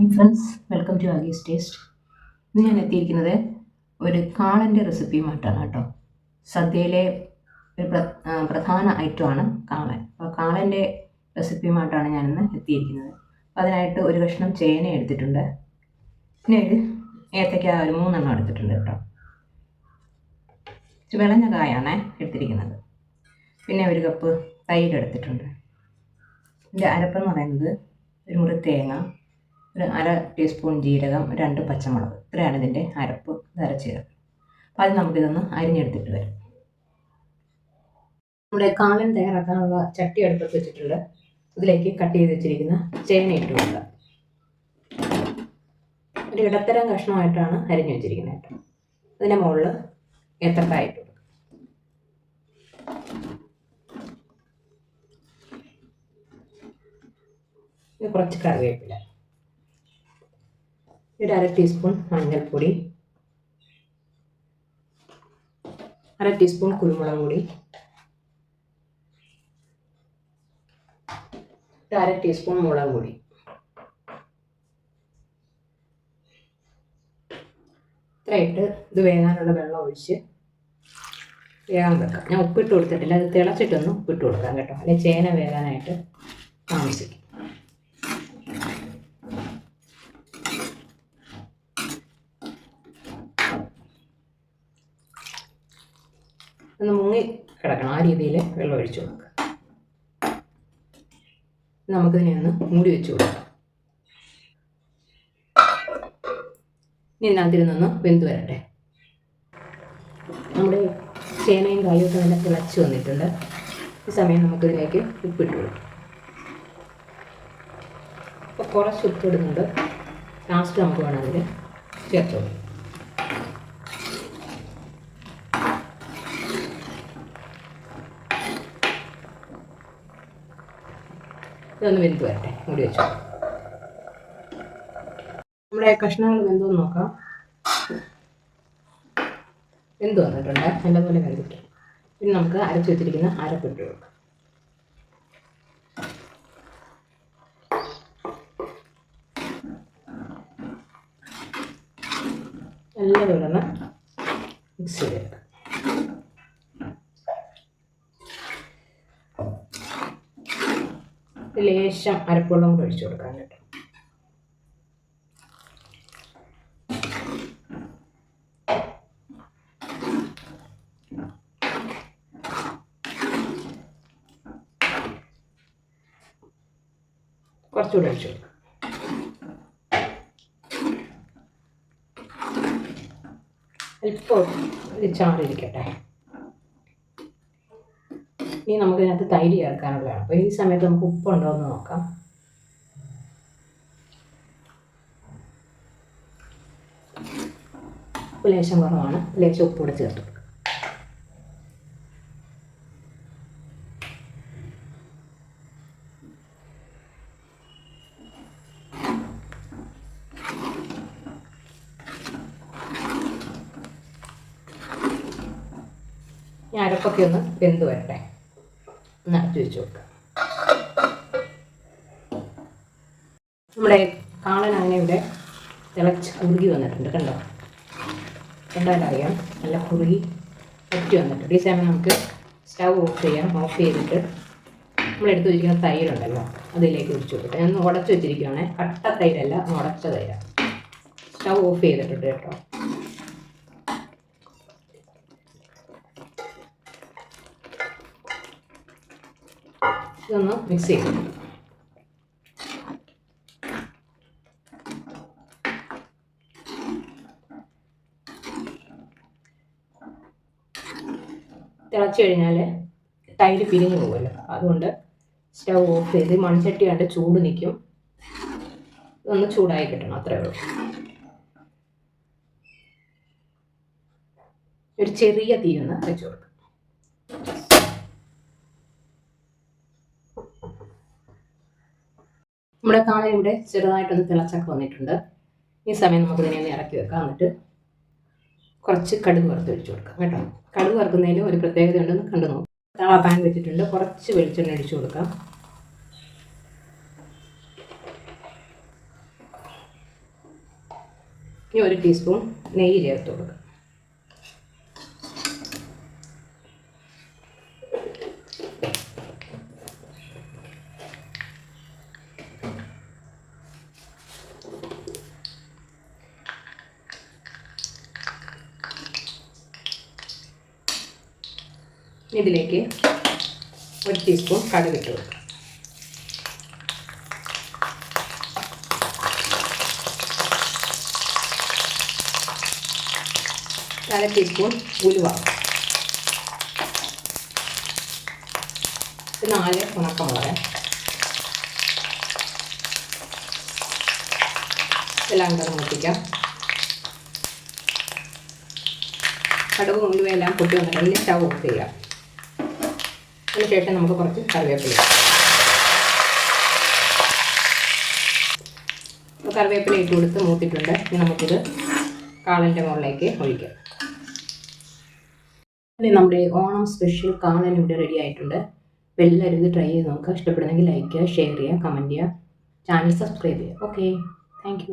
Hi friends welcome to Aggie's taste ഇന്ന് ഞാൻ എത്തിയിരിക്കുന്നത് ഒരു കാളന്റെ റെസിപ്പിയുമായിട്ടാണ് കേട്ടോ. സദ്യയിലെ ഒരു പ്രധാന ഐറ്റമാണ് കാളൻ. അപ്പോൾ കാളന്റെ റെസിപ്പിയുമായിട്ടാണ് ഞാനിന്ന് എത്തിയിരിക്കുന്നത്. അപ്പോൾ അതിനായിട്ട് ഒരു കഷ്ണം ചേന എടുത്തിട്ടുണ്ട്. പിന്നെ ഒരു ഏത്തയ്ക്ക ഒരു മൂന്നെണ്ണം എടുത്തിട്ടുണ്ട് കേട്ടോ. വിളഞ്ഞ കായാണ് എടുത്തിരിക്കുന്നത്. പിന്നെ ഒരു കപ്പ് തൈര് എടുത്തിട്ടുണ്ട്. ഇതിന്റെ അരപ്പെന്ന് പറയുന്നത് ഒരു മുറി തേങ്ങ ഒരു അര ടീസ്പൂൺ ജീരകം രണ്ട് പച്ചമുളക്. ഇത്രയാണ് ഇതിന്റെ അരപ്പ് അരച്ച് ചേർക്കുക അപ്പോൾ അത് നമുക്കിതൊന്ന് അരിഞ്ഞെടുത്തിട്ട് വരാം. നമ്മുടെ കാളൻ തയ്യാറാക്കാനുള്ള ചട്ടി അടുപ്പത്ത് വെച്ചിട്ടുണ്ട്. ഇതിലേക്ക് കട്ട് ചെയ്ത് വെച്ചിരിക്കുന്ന ചേന ഇട്ട് കൊടുക്കുക. ഒരു ഇടത്തരം കഷ്ണമായിട്ടാണ് അരിഞ്ഞു വെച്ചിരിക്കുന്നത് കേട്ടോ. അതിന്റെ മുകളിൽ ഏത്തക്കായ ഇട്ട് കൊടുക്കുക. കുറച്ച് കറിവേപ്പില. ഒരു അര ടീസ്പൂൺ മഞ്ഞൾപ്പൊടി അര ടീസ്പൂൺ കുരുമുളക് പൊടി അര ടീസ്പൂൺ മുളക് പൊടി. ഇത്രയിട്ട് ഇത് വേകാനുള്ള വെള്ളം ഒഴിച്ച് വേഗം വെക്കാം. ഞാൻ ഉപ്പിട്ട് കൊടുത്തിട്ടില്ല അത് തിളച്ചിട്ടൊന്ന് ഉപ്പിട്ട് കൊടുക്കാം കേട്ടോ. അല്ലെങ്കിൽ ചേന വേകാനായിട്ട് താമസിക്കും. ഒന്ന് മുങ്ങി കിടക്കണം. ആ രീതിയിൽ വെള്ളം ഒഴിച്ചു കൊടുക്കുക. നമുക്കിതിനെ ഒന്ന് മൂടി വെച്ച് കൊടുക്കാം. ഇനി ഇതിനകത്തിരുന്നൊന്ന് വെന്ത് വരട്ടെ. നമ്മുടെ ചേനയും കായും ഒക്കെ നല്ല തിളച്ച് വന്നിട്ടുണ്ട്. ഈ സമയം നമുക്കിതിലേക്ക് ഉപ്പിട്ട് കൊടുക്കാം. അപ്പോൾ കുറച്ച് ഉപ്പിടുന്നുണ്ട് ലാസ്റ്റ് നമുക്ക് വേണം അതിൽ ചേർത്ത് കൊടുക്കാം. ഇതൊന്ന് വെന്ത് വരട്ടെ. മൂടി വെച്ചു. നമ്മുടെ കഷ്ണങ്ങൾ വെന്തോന്ന് നോക്കാം. വെന്ത് വന്നിട്ടുണ്ട്. നല്ലപോലെ വെന്തിട്ട്. പിന്നെ നമുക്ക് അരച്ചു വെച്ചിരിക്കുന്ന അരപ്പിട്ട് കൊടുക്കാം. നല്ലപോലെ ഒന്ന് മിക്സ് ചെയ്തെടുക്കാം ഒരു ലേശം അരപ്പുള്ളം കൂടെ ഒഴിച്ചു കൊടുക്കാൻ കേട്ടോ. കുറച്ചുകൂടെ ഒഴിച്ചു കൊടുക്കാം. അല്പം ചാറിരിക്കട്ടെ ഇനി നമുക്ക് ഇതിനകത്ത് തൈര് ചേർക്കാനുള്ളതാണ്. അപ്പോൾ ഈ സമയത്ത് നമുക്ക് ഉപ്പുണ്ടോ എന്ന് നോക്കാം. ഉപ്പ് ലേശം കുറവാണ്. ലേശം ഉപ്പ് കൂടെ ചേർത്ത് ഞാൻ അരപ്പൊക്കെ ഒന്ന് വെന്ത് വരട്ടെ. ഒന്ന് അടച്ചു നമ്മുടെ കാളൻ അങ്ങനെ ഇവിടെ തിളച്ച് കുറുകി വന്നിട്ടുണ്ട് കണ്ടോ? കണ്ടാലറിയാം. നല്ല കുറുകി പറ്റി വന്നിട്ടുണ്ട്. ഈ സമയം നമുക്ക് സ്റ്റവ് ഓഫ് ചെയ്യാം ഓഫ് ചെയ്തിട്ട് നമ്മൾ എടുത്ത് വെച്ചിരിക്കുന്ന തൈരുണ്ടല്ലോ അതിലേക്ക് ഒഴിച്ചു കൊടുക്കാം. ഞാൻ ഉടച്ച് വെച്ചിരിക്കുകയാണെ കട്ട തൈരല്ല ഉടച്ച തൈരാണ്. സ്റ്റവ് ഓഫ് ചെയ്തിട്ടുണ്ട് കേട്ടോ. ഇതൊന്ന് മിക്സ് ചെയ്ത് തിളച്ച് കഴിഞ്ഞാൽ തൈര് പിരിഞ്ഞു പോകുമല്ലോ അതുകൊണ്ട് സ്റ്റൗ ഓഫ് ചെയ്ത് മൺചട്ടി കണ്ട് ചൂട് നിൽക്കും ഒന്ന് ചൂടായി കിട്ടണം അത്രേ ഉള്ളൂ. ഒരു ചെറിയ തീ ഒന്ന് വെച്ചു കൊടുക്കാം. നമ്മുടെ കാണാൻ ഇവിടെ ചെറുതായിട്ടൊന്ന് തിളച്ചൊക്കെ വന്നിട്ടുണ്ട്. ഈ സമയം നമുക്ക് ഇതിനെ ഒന്ന് ഇറക്കി വെക്കാം. എന്നിട്ട് കുറച്ച് കടുക് വറുത്ത് ഒഴിച്ചു കൊടുക്കാം കേട്ടോ. കടുക് വറുക്കുന്നതിന് ഒരു പ്രത്യേകത ഉണ്ടെന്ന് കണ്ടു നോക്കാം. താള പാൻ വെച്ചിട്ടുണ്ട്. കുറച്ച് വെളിച്ചെണ്ണ ഒഴിച്ചു കൊടുക്കാം. ഇനി ഒരു ടീസ്പൂൺ നെയ്യ് ചേർത്ത് കൊടുക്കുക ഇതിലേക്ക് ഒരു ടീസ്പൂൺ കടുക് ഇട്ട് കൊടുക്കുക അര ടീസ്പൂൺ ഉലുവ നാല് ഉണക്കമുളക്. എല്ലാം കൂടെ മുട്ടിക്കാം കടുകും ഉലുവയെല്ലാം പൊട്ടി വന്നിട്ടുണ്ടെങ്കിൽ സ്റ്റൗ ഓഫ് ചെയ്യാം. അതിനുശേഷം നമുക്ക് കുറച്ച് കറിവേപ്പില കറിവേപ്പില ഇട്ട് കൊടുത്ത് മൂത്തിട്ടുണ്ട്. ഇനി നമുക്കിത് കാളന്റെ മുകളിലേക്ക് ഒഴിക്കാം. നമ്മുടെ ഓണം സ്പെഷ്യൽ കാളൻ ഇവിടെ റെഡി ആയിട്ടുണ്ട്. അപ്പോൾ എല്ലാവരും ഇത് ട്രൈ ചെയ്ത് നോക്കുക. ഇഷ്ടപ്പെടുന്നെങ്കിൽ ലൈക്ക് ചെയ്യുക ഷെയർ ചെയ്യുക കമന്റ് ചെയ്യുക. ചാനൽ സബ്സ്ക്രൈബ് ചെയ്യുക. Okay thank